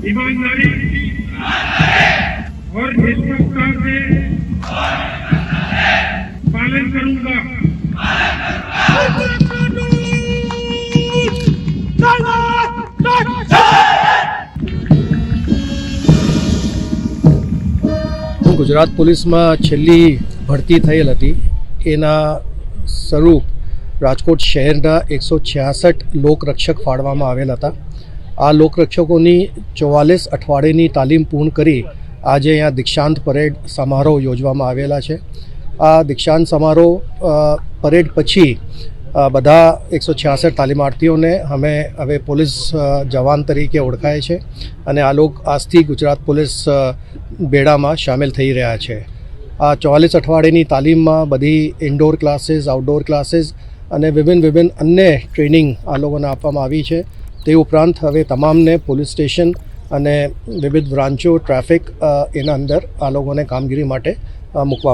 ईमानदारी और निष्पक्षता से पालन करूंगा ગુજરાત પોલીસમાં છેલ્લી ભરતી થયેલ હતી. એના સ્વરૂપ રાજકોટ શહેરના એકસો છ્યાસઠ લોકરક્ષક ફાળવામાં આવેલ હતા. આ લોકરક્ષકોની ચોવાલીસ અઠવાડિયેની તાલીમ પૂર્ણ કરી આજે અહીંયા દીક્ષાંત પરેડ સમારોહ યોજવામાં આવેલા છે. આ દીક્ષાંત સમારોહ પરેડ પછી બધા એકસો છ્યાસઠ તાલીમાર્થીઓને અમે હવે પોલીસ જવાન તરીકે ઓળખાય છે અને આ લોક, આજથી ગુજરાત પોલીસ બેડામાં સામેલ થઈ રહ્યા છે. આ ચોવાલીસ અઠવાડિયેની તાલીમમાં બધી ઇન્ડોર ક્લાસીસ આઉટડોર ક્લાસીસ અને વિભિન્ન વિભિન્ન અન્ય ટ્રેનિંગ આ લોકોને આપવામાં આવી છે. તે ઉપરાંત હવે તમામને પોલીસ સ્ટેશન અને વિવિધ બ્રાન્ચો ટ્રાફિક એના અંદર આ લોકોને કામગીરી માટે અ, મૂકવામાં